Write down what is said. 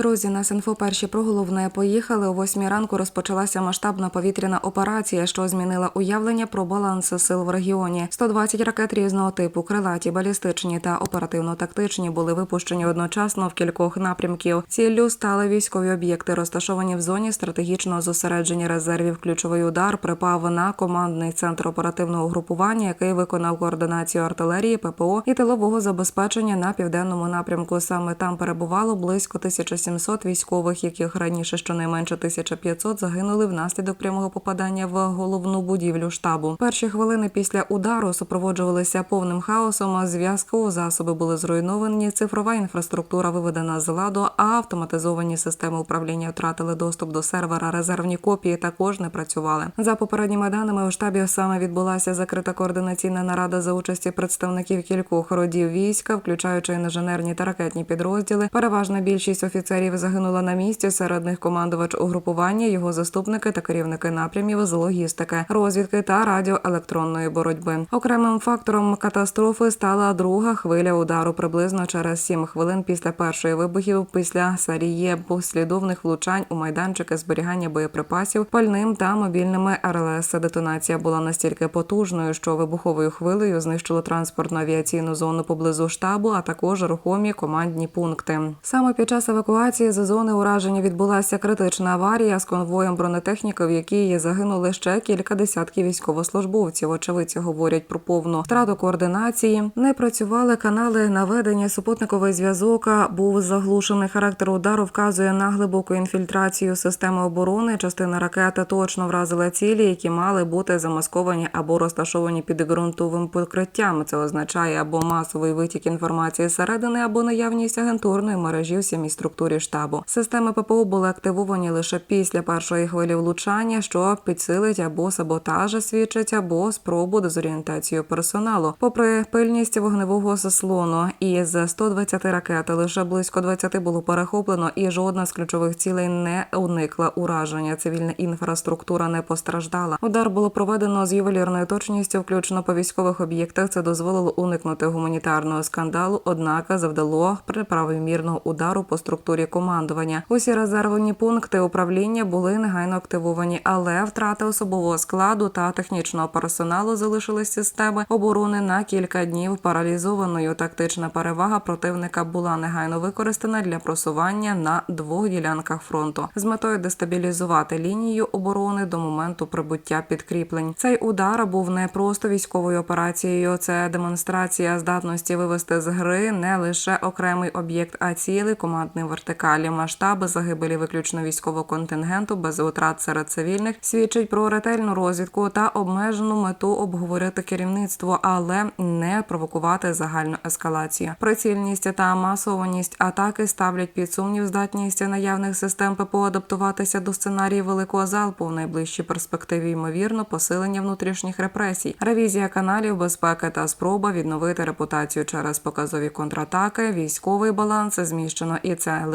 Друзі, на Синфо перші про головне поїхали. О восьмій ранку розпочалася масштабна повітряна операція, що змінила уявлення про баланс сил в регіоні. 120 ракет різного типу, крилаті, балістичні та оперативно-тактичні були випущені одночасно в кількох напрямків. Ціллю стали військові об'єкти, розташовані в зоні стратегічного зосередження резервів. Ключовий удар припав на командний центр оперативного групування, який виконав координацію артилерії, ППО і тилового забезпечення на південному напрямку. Саме там перебувало близько 1700 військових, яких раніше щонайменше 1500 загинули внаслідок прямого попадання в головну будівлю штабу. Перші хвилини після удару супроводжувалися повним хаосом. а Зв'язку засоби були зруйновані, цифрова інфраструктура виведена з ладу, а автоматизовані системи управління втратили доступ до сервера. Резервні копії також не працювали. За попередніми даними у штабі саме відбулася закрита координаційна нарада за участі представників кількох родів війська, включаючи інженерні та ракетні підрозділи. Переважна більшість офіцерів загинула на місці. Серед них командувач угрупування, його заступники та керівники напрямів з логістики, розвідки та радіоелектронної боротьби. Окремим фактором катастрофи стала друга хвиля удару приблизно через 7 хвилин після першої вибухів. Після серії послідовних влучань у майданчики зберігання боєприпасів, пальним та мобільними РЛС. Детонація була настільки потужною, що вибуховою хвилею знищило транспортну авіаційну зону поблизу штабу, а також рухомі командні пункти. Саме під час евакуації з зони ураження відбулася критична аварія з конвоєм бронетехніки, в якій загинули ще кілька десятків військовослужбовців. Очевидці говорять про повну втрату координації. Не працювали канали наведення. Супутниковий зв'язок був заглушений. Характер удару вказує на глибоку інфільтрацію системи оборони. Частина ракети точно вразила цілі, які мали бути замасковані або розташовані під ґрунтовим покриттям. Це означає або масовий витік інформації зсередини, або наявність агентурної мережі в самій структурі штабу. Системи ППО були активовані лише після першої хвилі влучання, що підсилить або саботажа свідчить, або спробу дезорієнтацію персоналу. Попри пильність вогневого заслону, із 120 ракет лише близько 20 було перехоплено, і жодна з ключових цілей не уникла ураження. Цивільна інфраструктура не постраждала. Удар було проведено з ювелірною точністю, включно по військових об'єктах. Це дозволило уникнути гуманітарного скандалу. Однак завдало правомірного удару по структурі командування. Усі резервні пункти управління були негайно активовані, але втрати особового складу та технічного персоналу залишили системи оборони на кілька днів паралізованою. Тактична перевага противника була негайно використана для просування на двох ділянках фронту з метою дестабілізувати лінію оборони до моменту прибуття підкріплень. Цей удар був не просто військовою операцією, це демонстрація здатності вивести з гри не лише окремий об'єкт, а цілий командний вертикалі. Масштаби загибелі виключно військового контингенту без утрат серед цивільних свідчить про ретельну розвідку та обмежену мету обговорити керівництво, але не провокувати загальну ескалацію. Прицільність та масованість атаки ставлять під сумнів здатність наявних систем ППО адаптуватися до сценарії великого залпу в найближчій перспективі. Ймовірно, посилення внутрішніх репресій, ревізія каналів безпеки та спроба відновити репутацію через показові контратаки. Військовий баланс зміщено, і це